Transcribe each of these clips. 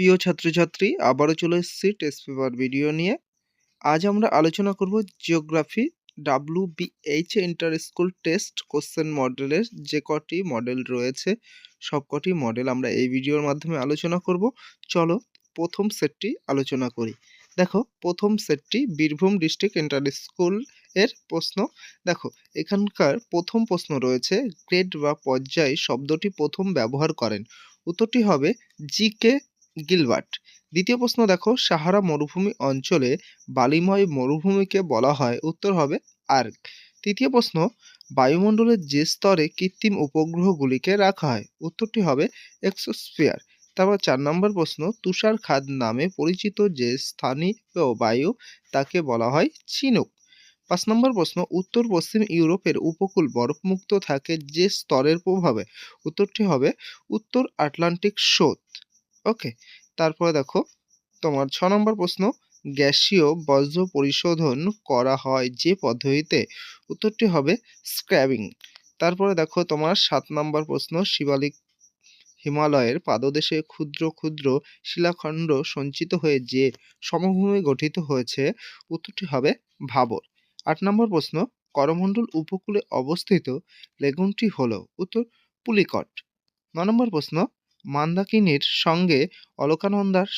প্রিয় ছাত্রছাত্রী, আবারও চলে এসেছি টেস্ট পেপার ভিডিও নিয়ে। আজ আমরা আলোচনা করব geography W B H inter school test question মডেলের যে কটি মডেল রয়েছে, সব কটি মডেল আমরা এই ভিডিওর মাধ্যমে আলোচনা করব। চলো প্রথম সেটটি আলোচনা করি। দেখো, প্রথম সেটটি বীরভূম ডিস্ট্রিক্ট ইন্টার স্কুলের প্রশ্ন। দেখো, এখানকার প্রথম প্রশ্ন রয়েছে গ্রেড বা পর্যায় শব্দটি প্রথম ব্যবহার করেন। উত্তরটি হবে জি কে গিলবার্ট। দ্বিতীয় প্রশ্ন দেখো, সাহারা মরুভূমি অঞ্চলে বালিময় মরুভূমিকে বলা হয়, উত্তর হবে আর্ক। তৃতীয় প্রশ্ন, বায়ুমণ্ডলের যে স্তরে কৃত্রিম উপগ্রহগুলিকে রাখা হয়, উত্তরটি হবে এক্সোস্ফিয়ার। তারপর চার নম্বর প্রশ্ন, তুষার খাদ নামে পরিচিত যে স্থানীয় বায়ু, তাকে বলা হয় চিনুক। পাঁচ নম্বর প্রশ্ন, উত্তর পশ্চিম ইউরোপের উপকূল বরফমুক্ত থাকে যে স্তরের প্রভাবে, উত্তরটি হবে উত্তর আটলান্টিক স্রোত। ওকে তারপরে দেখো, তোমার ছ নম্বর প্রশ্ন, গ্যাসীয় বজ্র পরিশোধন করা হয় যে পদ্ধতিতে? উত্তরটি হবে স্ক্র্যাবিং তারপরে দেখো, তোমার সাত নম্বর প্রশ্ন, শিবালিক হিমালয়ের পাদদেশে ক্ষুদ্র ক্ষুদ্র শিলাখণ্ড সঞ্চিত হয়ে যে সমভূমি গঠিত হয়েছে, উত্তরটি হবে ভাবর। আট নম্বর প্রশ্ন, করমণ্ডল উপকূলে অবস্থিত, লেগুনটি হল উত্তর পুলিকট। ন নম্বর প্রশ্ন মান্দাকিনীর সঙ্গে অলকানন্দার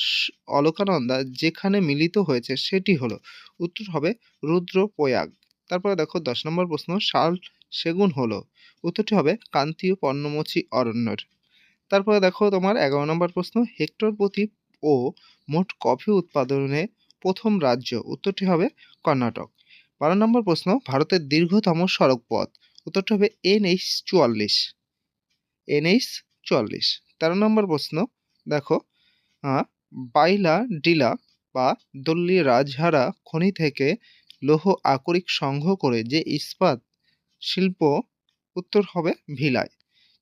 অলকানন্দা যেখানে মিলিত হয়েছে সেটি হলো, উত্তর হবে রুদ্রপ্রয়াগ। তারপরে দেখো দশ নম্বর প্রশ্ন শাল সেগুন হলো। উত্তরটি হবে কান্তীয় পর্ণমোচী অরণ্যের। তারপরে দেখো তোমার এগারো নম্বর প্রশ্ন, হেক্টর প্রতি ও মোট কফি উৎপাদনে প্রথম রাজ্য, উত্তরটি হবে কর্ণাটক। বারো নম্বর প্রশ্ন, ভারতের দীর্ঘতম সড়ক পথ উত্তরটি হবে এনএইচ চুয়াল্লিশ। এনএইচ চুয়াল্লিশ। তেরো নম্বর প্রশ্ন, দেখো বাইলা ডিলা বা দল্লি রাজহারা খনি থেকে লৌহ আকরিক সংগ্রহ করে যে ইস্পাত শিল্প উত্তর হবে ভিলায়।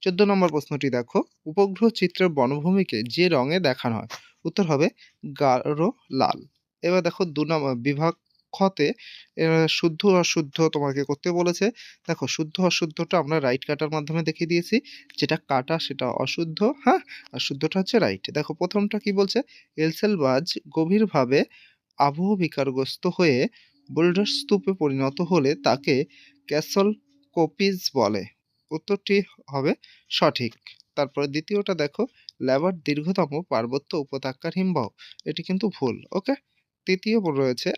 চোদ্দ নম্বর প্রশ্নটি দেখো, উপগ্রহ চিত্রের বনভূমিকে যে রঙে দেখানো হয়, উত্তর হবে গাঢ় লাল। এবার দেখো দু নম্বর বিভাগ ক্ষতে শুদ্ধ অশুদ্ধ তোমাকে করতে বলেছে। দেখো, শুদ্ধ অশুদ্ধটা আমরা রাইট কাটার মাধ্যমে দেখিয়ে দিয়েছি। যেটা কাটা, সেটা অশুদ্ধ হ্যাঁ? আর শুদ্ধটা হচ্ছে রাইট দেখো, প্রথমটা কি বলছে? এলসেলবাজ গভীরভাবে আবহ বিকারগ্রস্ত হয়ে বোল্ডার স্তূপে পরিণত হলে তাকে ক্যাসল কপিজ বলে। উত্তরটি হবে সঠিক। তারপরে দ্বিতীয়টা দেখো ল্যাবার দীর্ঘতম পার্বত্য উপত্যকার হিমবাহ। এটি কিন্তু ভুল, ওকে? তৃতীয় রয়েছে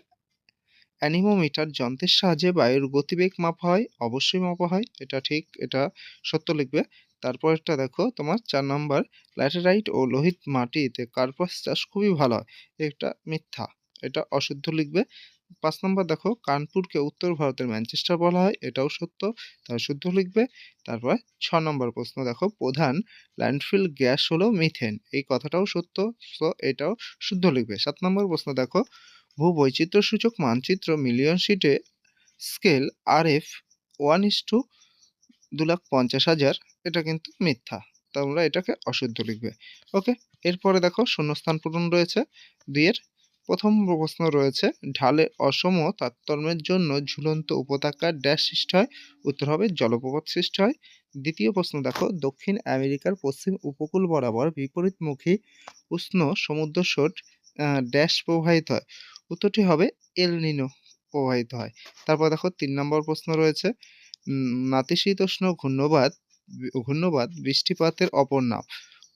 অ্যানিমোমিটার যন্ত্রের সাহায্যে বায়ুর গতিবেগ মাপা হয়, অবশ্যই মাপা হয়, এটা ঠিক, এটা সত্য লিখবে। তারপরেরটা দেখো, তোমার চার নম্বর, ল্যাটেরাইট ও লোহিত মাটিতে কার্পাস চাষ খুবই ভালো হয়, এটা মিথ্যা, এটা অশুদ্ধ লিখবে। পাঁচ নম্বর দেখো, কানপুরকে উত্তর ভারতের ম্যানচেস্টার বলা হয়, এটাও সত্য, তাই শুদ্ধ লিখবে। তারপর ছ নম্বর প্রশ্ন দেখো, প্রধান ল্যান্ডফিল গ্যাস হলো মিথেন, এই কথাটাও সত্য, সো এটাও শুদ্ধ লিখবে। সাত নম্বর প্রশ্ন দেখো ভূবৈচিত্র্যসূচক মানচিত্র মিলিয়ন শিটে scale R F one is to দু লাখ পঞ্চাশ হাজার, এটা কিন্তু মিথ্যা। তোমরা এটাকে অশুদ্ধ লিখবে। ওকে, এরপরে দেখো শূন্যস্থান পূরণ রয়েছে। দুইয়ের প্রথম প্রশ্ন রয়েছে, ঢালে অসম তারতম্যের জন্য ঝুলন্ত উপত্যকার ড্যাশ সৃষ্টি হয়, উত্তর হবে জলপ্রপাত সৃষ্টি হয়। দ্বিতীয় প্রশ্ন দেখো, দক্ষিণ আমেরিকার পশ্চিম উপকূল বরাবর বিপরীতমুখী উষ্ণ সমুদ্র ড্যাশ প্রবাহিত হয়। উত্তরটি হবে এল নিনো প্রবাহিত হয়। তারপর দেখো তিন নম্বর প্রশ্ন রয়েছে নাতিশীতোষ্ণ ঘূর্ণবাদ ঘূর্ণবাদ বৃষ্টিপাতের অপর নাম।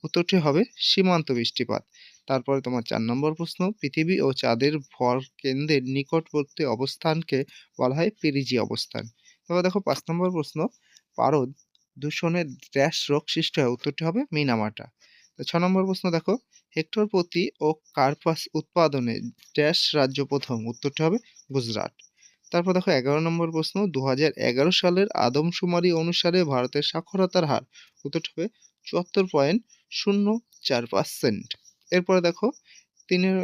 উত্তরটি হবে সীমান্ত বৃষ্টিপাত। তারপরে তোমার চার নম্বর প্রশ্ন, পৃথিবী ও চাঁদের ভর কেন্দ্রের নিকটবর্তী অবস্থানকে বলা হয় পেরিজি অবস্থান। তারপর দেখো পাঁচ নম্বর প্রশ্ন, পারদ দূষণের ড্যাশ রোগ সৃষ্টি হয়, উত্তরটি হবে মিনামাটা। ছ নম্বর প্রশ্ন দেখো, হেক্টর প্রতি ও কার্পাস উৎপাদনে ড্যাশ রাজ্য প্রথম, উত্তরটি হবে গুজরাট। তারপর দেখো এগারো নম্বর প্রশ্ন দু সালের আদমশুমারি অনুসারে ভারতের সাক্ষরতার হার, উত্তরটি হবে চুয়াত্তর পয়েন্ট শূন্য চার পার্সেন্ট। এরপরে দেখো, তিনের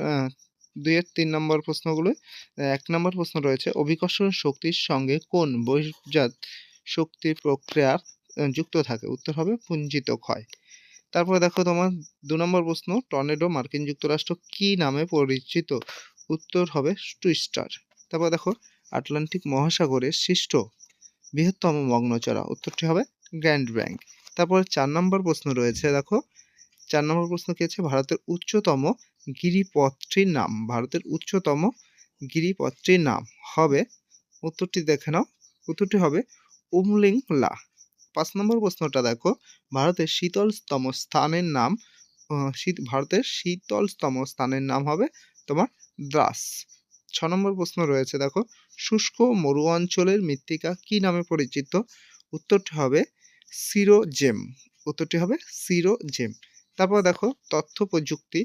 দুইয়ের তিন নম্বর প্রশ্নগুলো, এক নম্বর প্রশ্ন রয়েছে, অভিকর্ষণ শক্তির সঙ্গে কোন বহির্জাত শক্তির প্রক্রিয়া যুক্ত থাকে? উত্তর হবে পুঞ্জিত ক্ষয়। তারপরে দেখো তোমার দু নম্বর প্রশ্ন টর্নেডো মার্কিন যুক্তরাষ্ট্র কি নামে পরিচিত? উত্তর হবে টুইস্টার তারপর দেখো, আটলান্টিক মহাসাগরের সৃষ্ট বৃহত্তম মগ্নচড়া উত্তরটি হবে গ্র্যান্ড ব্যাংক তারপর চার নম্বর প্রশ্ন রয়েছে, দেখো, চার নম্বর প্রশ্ন কি আছে? ভারতের উচ্চতম গিরিপথটির নাম, ভারতের উচ্চতম গিরিপথটির নাম হবে, উত্তরটি দেখে নাও, উত্তরটি হবে উমলিং লা পাঁচ নম্বর প্রশ্নটা দেখো। ভারতের শীতলতম স্থানের নাম শীত, ভারতের শীতলতম স্থানের নাম হবে তোমার দ্রাস। ছ নম্বর প্রশ্ন রয়েছে দেখো, শুষ্ক মরু অঞ্চলের মৃত্তিকা কি নামে পরিচিত? উত্তরটি হবে সিরোজেম। উত্তরটি হবে সিরোজেম। তারপর দেখো, তথ্য প্রযুক্তি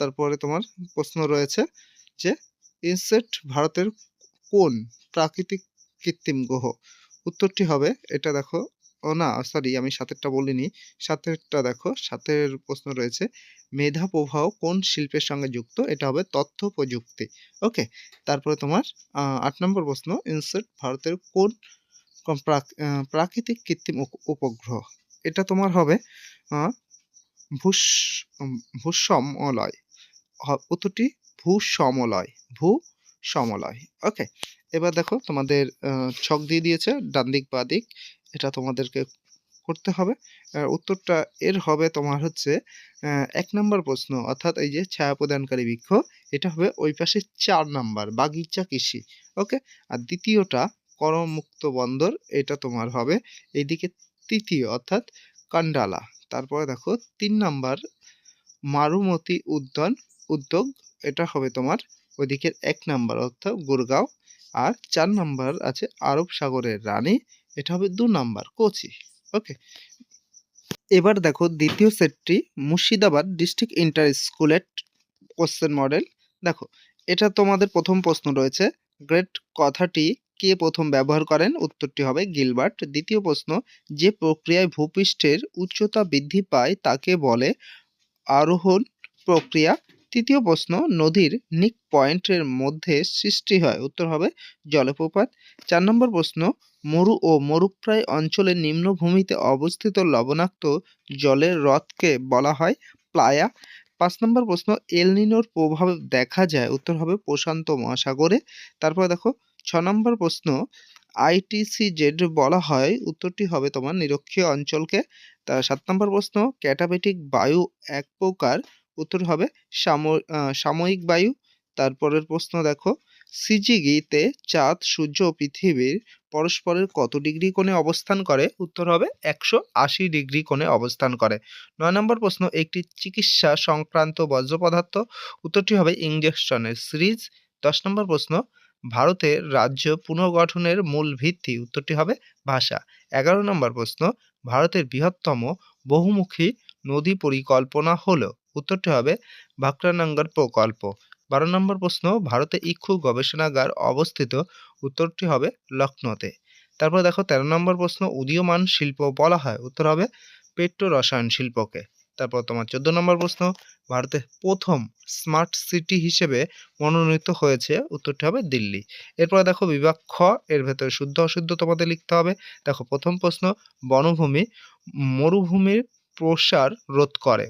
তারপরে তোমার প্রশ্ন রয়েছে যে ইনসেট ভারতের কোন প্রাকৃতিক কৃত্রিম গ্রহ? উত্তরটি হবে, এটা দেখো, ও না সরি আমি সাতেরটা বলিনি, সাতেরটা দেখো, সাতের প্রশ্ন রয়েছে, মেধা প্রবাহ কোন শিল্পের সঙ্গে যুক্ত? এটা হবে তথ্য প্রযুক্তি ওকে তারপরে তোমার আট নম্বর প্রশ্ন ইনসেট ভারতের কোন প্রাকৃতিক কৃত্রিম উপ- উপগ্রহ? এটা তোমার হবে ভূস, ভূসমলয় উত্তরটি ভূসমলয় ভূ সমলয় ওকে এবার দেখো তোমাদের ছক দিয়ে দিয়েছে ডান দিক বা দিক এটা তোমাদেরকে করতে হবে। উত্তরটা এর হবে তোমার হচ্ছে এক নম্বর প্রশ্ন, অর্থাৎ এই যে ছায়া প্রদানকারী বৃক্ষ, এটা হবে ওই পাশে চার নাম্বার, বাগিচা কৃষি, ওকে? আর দ্বিতীয়টা, করমুক্ত বন্দর, এটা তোমার হবে এইদিকে তৃতীয়, অর্থাৎ কান্ডালা। তারপরে দেখো, তিন নাম্বার, মারুমতি উদ্যান উদ্যোগ, এটা হবে তোমার ওইদিকের এক নাম্বার, অর্থাৎ গুরগাঁও আর চার নাম্বার আছে আরব সাগরের রানী, এটা হবে দু নাম্বার কোচি। ওকে। এবার দেখো দ্বিতীয় সেটটি মুর্শিদাবাদ ডিস্ট্রিক্ট ইন্টার স্কুলের কোশ্চেন মডেল। দেখো, এটা তোমাদের প্রথম প্রশ্ন রয়েছে, গ্রেট কথাটি কে প্রথম ব্যবহার করেন? উত্তরটি হবে গিলবার্ট। দ্বিতীয় প্রশ্ন, যে প্রক্রিয়ায় ভূপৃষ্ঠের উচ্চতা বৃদ্ধি পায় তাকে বলে আরোহণ প্রক্রিয়া। তৃতীয় প্রশ্ন, নদীর নিক পয়েন্টের মধ্যে সৃষ্টি হয়, উত্তর হবে জলপ্রপাত। চার নম্বর প্রশ্ন, মরু ও মরুপ্রায় অঞ্চলের নিম্নভূমিতে অবস্থিত লবণাক্ত জলের হ্রদকে বলা হয় প্লায়া। পাঁচ নম্বর প্রশ্ন এলনিনোর প্রভাব দেখা যায়, উত্তর হবে প্রশান্ত মহাসাগরে। তারপরে দেখো, ছ নম্বর প্রশ্ন আইটিসি জেড বলা হয়, উত্তরটি হবে তোমার নিরক্ষীয় অঞ্চলকে। তা সাত নম্বর প্রশ্ন, ক্যাটাবেটিক বায়ু এক প্রকার উত্তর হবে সাময়- সাময়িক বায়ু। তারপরের প্রশ্ন দেখো, সিজিগিতে চাঁদ, সূর্য ও পৃথিবীর পরস্পরের কত ডিগ্রি কোণে অবস্থান করে? উত্তর হবে একশো আশি ডিগ্রি কোণে অবস্থান করে। নয় নম্বর প্রশ্ন, একটি চিকিৎসা সংক্রান্ত বর্জ্য পদার্থ উত্তরটি হবে ইঞ্জেকশনের সিরিজ। দশ নম্বর প্রশ্ন ভারতের রাজ্য পুনর্গঠনের মূল ভিত্তি। উত্তরটি হবে ভাষা। এগারো নম্বর প্রশ্ন, ভারতের বৃহত্তম বহুমুখী নদী পরিকল্পনা হলো। উত্তরটি হবে ভাকরানঙ্গর প্রকল্প। বারো নম্বর প্রশ্ন, ভারতে ইক্ষু গবেষণাগার অবস্থিত। উত্তরটি হবে লখনৌতে তারপর দেখো, তেরো নম্বর প্রশ্ন, উদীয়মান শিল্প বলা হয়। উত্তর হবে পেট্রো রসায়ন শিল্পকে। তারপর তোমার চোদ্দ নম্বর প্রশ্ন ভারতের প্রথম স্মার্ট সিটি হিসেবে মনোনীত হয়েছে। উত্তরটি হবে দিল্লি। এরপরে দেখো, বিভাগ খ, এর ভেতরে শুদ্ধ অশুদ্ধ তোমাদের লিখতে হবে। দেখো, প্রথম প্রশ্ন, বনভূমি মরুভূমির প্রসার রোধ করে।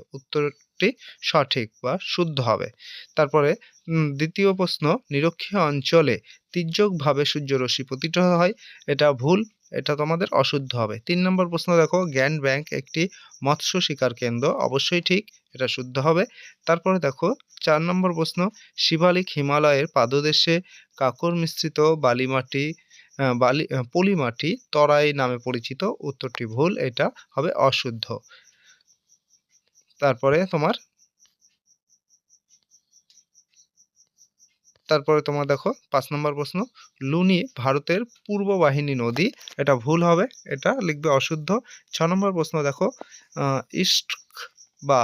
উত্তরটি সঠিক বা শুদ্ধ হবে। তারপরে দ্বিতীয় প্রশ্ন, নিরক্ষীয় অঞ্চলে তির্যকভাবে সূর্যরশ্মি পতিত হয়, এটা ভুল, এটা তোমাদের অশুদ্ধ হবে। তিন নম্বর প্রশ্ন দেখো জ্ঞান ব্যাংক একটি মৎস্য শিকার কেন্দ্র, অবশ্যই ঠিক, এটা শুদ্ধ হবে। তারপরে দেখো, চার নম্বর প্রশ্ন, শিবালিক হিমালয়ের পাদদেশে কাকর মিশ্রিত বালিমাটি বালি পলিমাটি তরাই নামে পরিচিত, উত্তরটি ভুল, এটা হবে অশুদ্ধ। তারপরে তোমার তারপরে তোমার দেখো পাঁচ নম্বর প্রশ্ন লুনি ভারতের পূর্ব বাহিনী নদী এটা ভুল হবে এটা লিখবে অশুদ্ধ। ছ নম্বর প্রশ্ন দেখো আহ, ইস্ট বা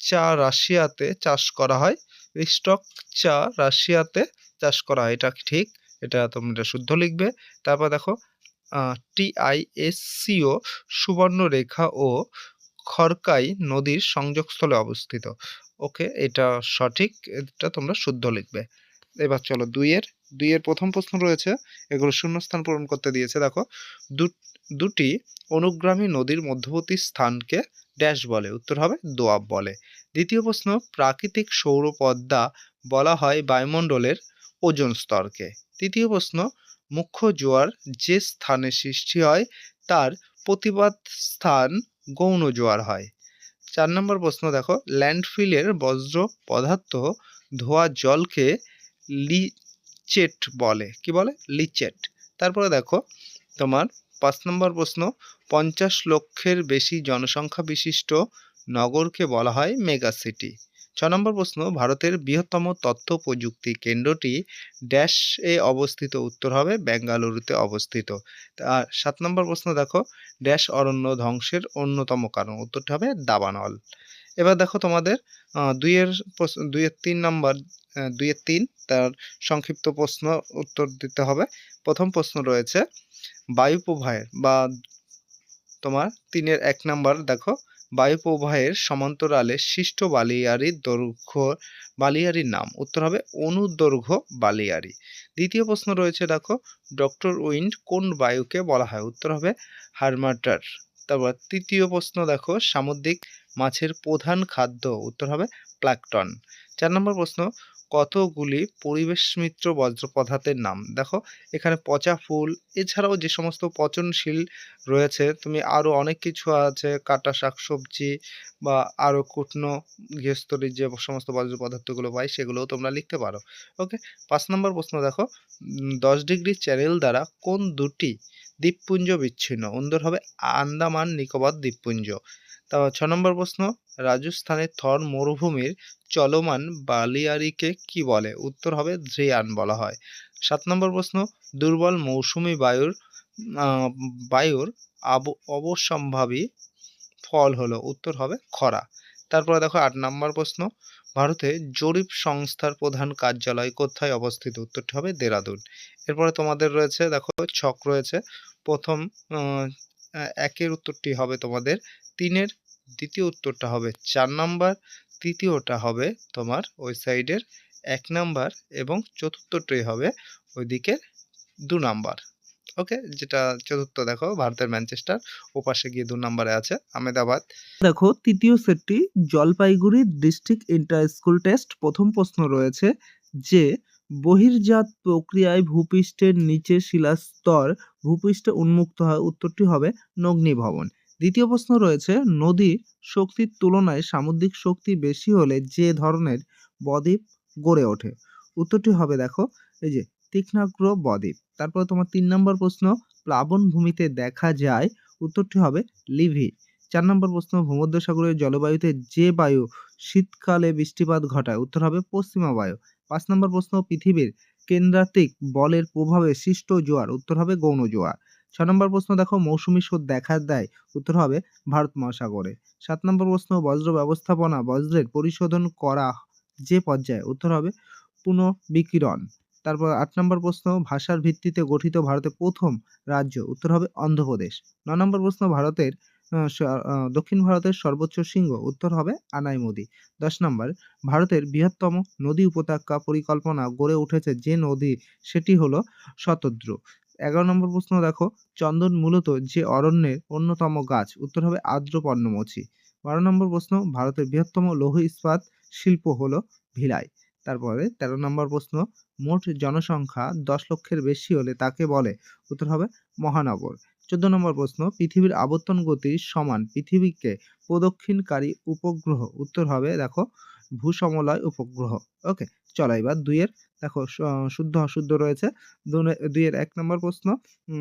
চা রাশিয়াতে চাষ করা হয়। স্টক চা রাশিয়াতে চাষ করা হয় এটা ঠিক এটা তোমরা শুদ্ধ লিখবে। তারপর দেখো টিআইএসসিও সুবর্ণরেখা ও খড়কাই নদীর সংযোগস্থলে অবস্থিত। ওকে, এটা সঠিক, এটা তোমরা শুদ্ধ লিখবে। এবার চলো দুইয়ের দুইয়ের প্রথম প্রশ্ন রয়েছে, এগুলো শূন্যস্থান পূরণ করতে দিয়েছে, দেখো। দুটি অনুগ্রামী নদীর মধ্যবর্তী স্থানকে ড্যাশ বলে, উত্তর হবে দোয়াব বলে। দ্বিতীয় প্রশ্ন, প্রাকৃতিক সৌর পদ্মা বলা হয় বায়ুমণ্ডলের ওজোন স্তরকে। তৃতীয় প্রশ্ন, মুখ্য জোয়ার যে স্থানে সৃষ্টি হয়, তার প্রতিবাদ স্থান গৌণ জোয়ার হয়। চার নম্বর প্রশ্ন দেখো, ল্যান্ডফিলের বজ্র পদার্থ ধোয়া জলকে লিচেট বলে। কি বলে? লিচেট। তারপরে দেখো, তোমার পাঁচ নম্বর প্রশ্ন, পঞ্চাশ লক্ষের বেশি জনসংখ্যা বিশিষ্ট নগরকে বলা হয় মেগা সিটি। ছ নম্বর প্রশ্ন, ভারতের বৃহত্তম তথ্য প্রযুক্তি কেন্দ্রটি ড্যাশ এ অবস্থিত, উত্তর হবে বেঙ্গালুরুতে অবস্থিত। আর সাত নম্বর প্রশ্ন দেখো, ড্যাশ অরণ্য ধ্বংসের অন্যতম কারণ, উত্তরটা হবে দাবানল। এবার দেখো তোমাদের দুইয়ের দুইয়ের তিন নম্বর দুইয়ের তিন, তার সংক্ষিপ্ত প্রশ্ন উত্তর দিতে হবে। প্রথম প্রশ্ন রয়েছে বায়ু প্রবাহের বা তোমার তিনের এক নাম্বার দেখো বায়ু প্রবাহের সমান্তরালে সৃষ্ট বালিয়াড়ি দৈর্ঘ্য, বালিয়ারির নাম। উত্তর হবে অনুদৈর্ঘ্য বালিয়াড়ি দ্বিতীয় প্রশ্ন রয়েছে, দেখো, ডক্টর উইন্ড কোন বায়ুকে বলা হয়? উত্তর হবে হারমাটার। তারপর তৃতীয় প্রশ্ন, দেখো, সামুদ্রিক মাছের প্রধান খাদ্য, উত্তর হবে প্লাকটন। চার নম্বর প্রশ্ন কতগুলি পরিবেশ মিত্র বজ্র পদার্থের নাম? দেখো, এখানে পচা ফুল, এছাড়াও যে সমস্ত পচনশীল রয়েছে, তুমি আরও অনেক কিছু আছে, কাটা শাকসবজি বা আরও কুটনো গৃহস্থলীর যে সমস্ত বজ্র পদার্থগুলো পাই সেগুলোও তোমরা লিখতে পারো। ওকে, পাঁচ নম্বর প্রশ্ন দেখো। দশ ডিগ্রি চ্যানেল দ্বারা কোন দুটি দ্বীপপুঞ্জ বিচ্ছিন্ন। উত্তর হবে আন্দামান, নিকোবর দ্বীপপুঞ্জ। তারপর ছ নম্বর প্রশ্ন, রাজস্থানের থর মরুভূমির চলমান বালিয়ারিকে কি বলে? উত্তর হবে ধ্রিয়ান বলা হয়। সাত নম্বর প্রশ্ন, দুর্বল মৌসুমি বায়ুর বায়ুর অবসম্ভাবী ফল হলো, উত্তর হবে খরা। তারপরে দেখো আট নম্বর প্রশ্ন ভারতে জরিপ সংস্থার প্রধান কার্যালয় কোথায় অবস্থিত? উত্তরটি হবে দেরাদুন। এরপরে তোমাদের রয়েছে, দেখো, ছক রয়েছে। প্রথম একের উত্তরটি হবে তোমাদের, তিনের দ্বিতীয় উত্তরটা হবে চার নাম্বার, তৃতীয়টা হবে তোমার ওই সাইডের এক নাম্বার এবং চতুর্থটি হবে ওইদিকের দু নাম্বার। ওকে? যেটা চতুর্থ দেখো, ভারতের ম্যানচেস্টার। ওপাশে গিয়ে দু নম্বরে আছে, আহমেদাবাদ। দেখো, তৃতীয় সেটটি Jalpaiguri district inter school test প্রথম প্রশ্ন রয়েছে যে, বহির্জাত প্রক্রিয়ায় ভূপৃষ্ঠের নিচে শিলাস্তর ভূপৃষ্ঠে উন্মুক্ত হয়, উত্তরটি হবে নগ্নিভবন। দ্বিতীয় প্রশ্ন রয়েছে নদী শক্তির তুলনায় সামুদ্রিক শক্তি বেশি হলে যে ধরনের বদ্বীপ গড়ে ওঠে? উত্তরটি হবে, দেখো, এই যে, তীক্ষ্ণাগ্র বদ্বীপ। তারপর তোমার তিন নম্বর প্রশ্ন, প্লাবন ভূমিতে দেখা যায়, উত্তরটি হবে লিভি। চার নম্বর প্রশ্ন ভূমধ্যসাগরের জলবায়ুতে যে বায়ু শীতকালে বৃষ্টিপাত ঘটায়, উত্তর হবে পশ্চিমা বায়ু। পাঁচ নম্বর প্রশ্ন, পৃথিবীর কেন্দ্রাতিক বলের প্রভাবে সৃষ্ট জোয়ার, উত্তর হবে গৌণ জোয়ার। ছ নম্বর প্রশ্ন, দেখো মৌসুমী স্রোত দেখা দেয়, উত্তর হবে ভারত মহাসাগরে। সাত নম্বর প্রশ্ন, বজ্র ব্যবস্থাপনা বজ্রের পরিশোধন করা যে পর্যায়ে, উত্তর হবে পুনঃবিকিরণ। তারপর আট নম্বর প্রশ্ন, ভাষার ভিত্তিতে গঠিত ভারতের প্রথম রাজ্য, উত্তর হবে অন্ধ্রপ্রদেশ। ন নম্বর প্রশ্ন, ভারতের দক্ষিণ ভারতের সর্বোচ্চ শৃঙ্গ, উত্তর হবে আনাইমুদি। দশ নম্বর, ভারতের বৃহত্তম নদী উপত্যকা পরিকল্পনা গড়ে উঠেছে যে নদী, সেটি হলো শতদ্রু। এগারো নম্বর প্রশ্ন দেখো, চন্দন মূলত যে অরণ্যের অন্যতম গাছ, উত্তর হবে আর্দ্র পর্ণমোচী। বারো নম্বর প্রশ্ন, ভারতের বৃহত্তম লৌহ ইস্পাত শিল্প হলো ভিলাই। তারপরে তেরো নম্বর প্রশ্ন, মোট জনসংখ্যা দশ লক্ষের বেশি হলে তাকে বলে, উত্তর হবে মহানগর। চোদ্দ নম্বর প্রশ্ন, পৃথিবীর আবর্তন গতি সমান পৃথিবীকে প্রদক্ষিণকারী উপগ্রহ, উত্তর হবে দেখো ভূসমলয় উপগ্রহ। ওকে চলো এবার দুইয়ের, দেখো শুদ্ধ অশুদ্ধ রয়েছে। দুইয়ের এক নম্বর প্রশ্ন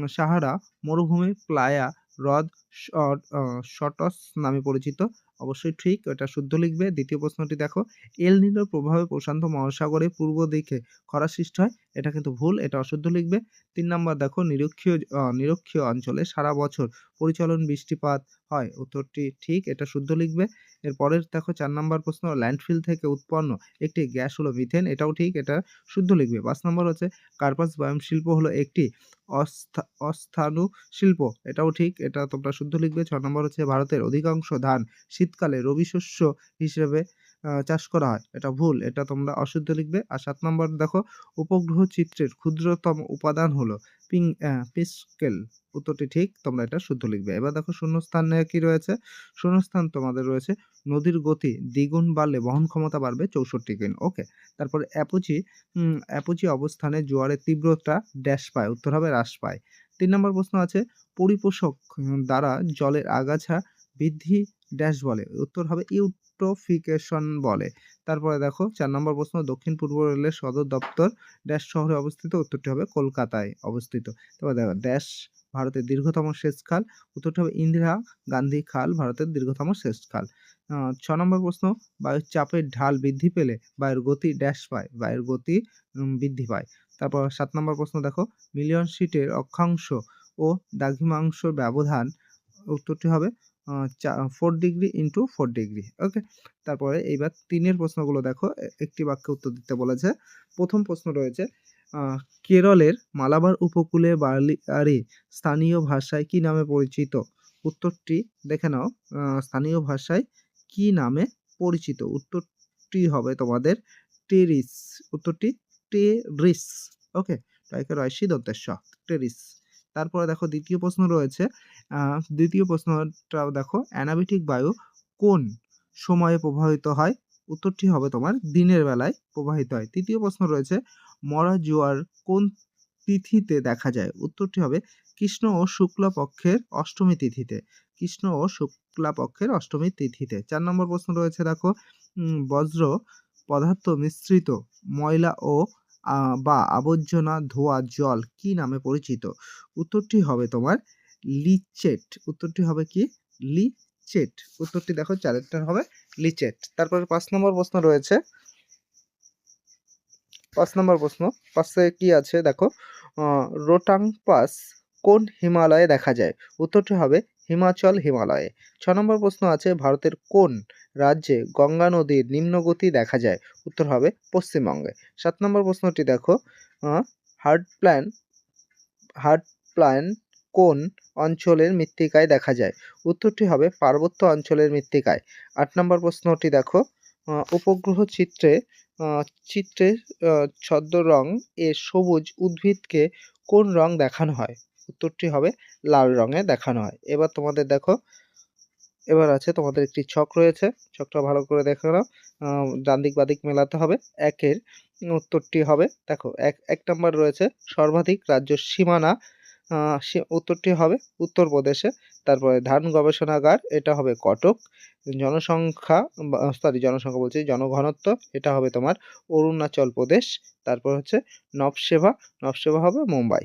সাহারা মরুভূমি প্লায়া হ্রদ শট- শটস নামে পরিচিত। অবশ্যই ঠিক ওটা শুদ্ধ লিখবে। দ্বিতীয় প্রশ্নটি দেখো, এল নিনোর প্রভাবে প্রশান্ত মহাসাগরের পূর্ব দিকে খরা সৃষ্টি হয়, এটা কিন্তু ভুল, এটা অশুদ্ধ লিখবে। তিন নম্বর দেখো, নিরক্ষীয় নিরক্ষীয় অঞ্চলে সারা বছর পরিচলন বৃষ্টিপাত হয়, উত্তরটি ঠিক, এটা শুদ্ধ লিখবে। এর পরের দেখো চার নম্বর প্রশ্ন ল্যান্ডফিল থেকে উৎপন্ন একটি গ্যাস হলো মিথেন এটাও ঠিক, এটা শুদ্ধ লিখবে। পাঁচ নম্বর হচ্ছে, কার্পাস বয়ম শিল্প হলো একটি অস্থা অস্থানু শিল্প, এটাও ঠিক, এটা তোমরা শুদ্ধ লিখবে। ছ নম্বর হচ্ছে, ভারতের অধিকাংশ ধান শীতকালে রবি শস্য হিসেবে চাষ করা হয়। এটা ভুল, এটা তোমরা অশুদ্ধ লিখবে। আর সাত নম্বর দেখো, উপগ্রহ চিত্রের ক্ষুদ্রতম উপাদান হলো পিং পিস্কেল। উত্তরটি ঠিক, তোমরা এটা শুদ্ধ লিখবে। এবার দেখো শূন্যস্থানে কি রয়েছে? শূন্যস্থান তোমাদের রয়েছে, নদীর গতি দ্বিগুণ বাড়লে বহন ক্ষমতা বাড়বে চৌষট্টি গুণ। ওকে, তারপরে অ্যাপুচি অ্যাপুচি অবস্থানে জোয়ারের তীব্রতা ড্যাশ পায়, উত্তর হবে হ্রাস পায়। তিন নম্বর প্রশ্ন আছে, পরিপোষক দ্বারা জলের আগাছা বৃদ্ধি ড্যাশ বলে, উত্তর হবে ইউট্রোফিকেশন বলে। তারপরে দেখো, চার নম্বর প্রশ্ন, দক্ষিণ পূর্ব রেলের সদর দপ্তর ড্যাশ শহরে অবস্থিত, উত্তরটি হবে কলকাতায় অবস্থিত। তারপর দেখো ড্যাশ ভারতের দীর্ঘতম সেচ খাল উত্তরটি হবে ইন্দিরা গান্ধী খাল, ভারতের দীর্ঘতম সেচ খাল ছ নম্বর প্রশ্ন, বায়ুর চাপের ঢাল বৃদ্ধি পেলে বায়ুর গতি ড্যাশ পায়, বায়ুর গতি বৃদ্ধি পায়। তারপর সাত নম্বর প্রশ্ন দেখো মিলিয়ন সিটের অক্ষাংশ ও দ্রাঘিমাংশ ব্যবধান, উত্তরটি হবে four degree into four degree okay তারপরে এইবার তিনের প্রশ্নগুলো দেখো একটি বাক্যে উত্তর দিতে বলেছে। প্রথম প্রশ্ন রয়েছে কেরলের মালাবার উপকূলে বালিয়ারি স্থানীয় ভাষায় কি নামে পরিচিত? উত্তরটি দেখে নাও স্থানীয় ভাষায় কি নামে পরিচিত? উত্তরটি হবে তোমাদের টেরিস, উত্তরটি টেরিস ওকে টাইকার রয়সি দন্তেশ্ব টেরিস। তারপরে দেখো দ্বিতীয় প্রশ্ন রয়েছে দ্বিতীয় প্রশ্নটাও দেখো, অ্যানাবেটিক বায়ু কোন সময়ে প্রবাহিত হয়? উত্তরটি হবে তোমার দিনের বেলায় প্রবাহিত হয়। তৃতীয় প্রশ্ন রয়েছে, মরা জোয়ার কোন তিথিতে দেখা যায়? উত্তরটি হবে কৃষ্ণ ও শুক্লা পক্ষের অষ্টমী তিথিতে। কৃষ্ণ ও শুক্লা পক্ষের অষ্টমী তিথিতে। চার নম্বর প্রশ্ন রয়েছে দেখো বজ্র পদার্থ মিশ্রিত ময়লা ও বা আবর্জনা ধোয়া জল কি নামে পরিচিত? উত্তরটি হবে তোমার লিচেট। উত্তরটি হবে কি? লিচেট। উত্তরটি দেখো, চারেরটা হবে লিচেট। তারপরে পাঁচ নম্বর প্রশ্ন রয়েছে। পাঁচ নম্বর প্রশ্ন। পাশে কি আছে? দেখো রোটাং পাস কোন হিমালয়ে দেখা যায়? উত্তরটি হবে হিমাচল হিমালয়ে। ছ নম্বর প্রশ্ন আছে, ভারতের কোন রাজ্যে গঙ্গা নদীর নিম্নগতি দেখা যায়? উত্তর হবে পশ্চিমবঙ্গে। সাত নম্বর প্রশ্নটি দেখো হার্ট প্ল্যান হার্ট প্ল্যান কোন অঞ্চলের মৃত্তিকায় দেখা যায়? উত্তরটি হবে পার্বত্য অঞ্চলের মৃত্তিকায়। আট নম্বর প্রশ্নটি দেখো উপগ্রহ চিত্রে চিত্রে ছদ্ম রং এ সবুজ উদ্ভিদকে কোন রং দেখানো হয়? উত্তরটি হবে লাল রঙে দেখানো হয়। এবার তোমাদের দেখো এবার আছে তোমাদের একটি ছক রয়েছে। ছকটা ভালো করে দেখে আহ, ডান দিক বাদিক মেলাতে হবে। একের উত্তরটি হবে দেখো এক এক নম্বর রয়েছে সর্বাধিক রাজ্য সীমানা। উত্তরটি হবে উত্তরপ্রদেশে তারপরে ধান গবেষণাগার এটা হবে কটক। জনসংখ্যা সরি জনসংখ্যা বলছি জনঘনত্ব এটা হবে তোমার অরুণাচল প্রদেশ। তারপর হচ্ছে নবসেবা নবসেবা হবে মুম্বাই।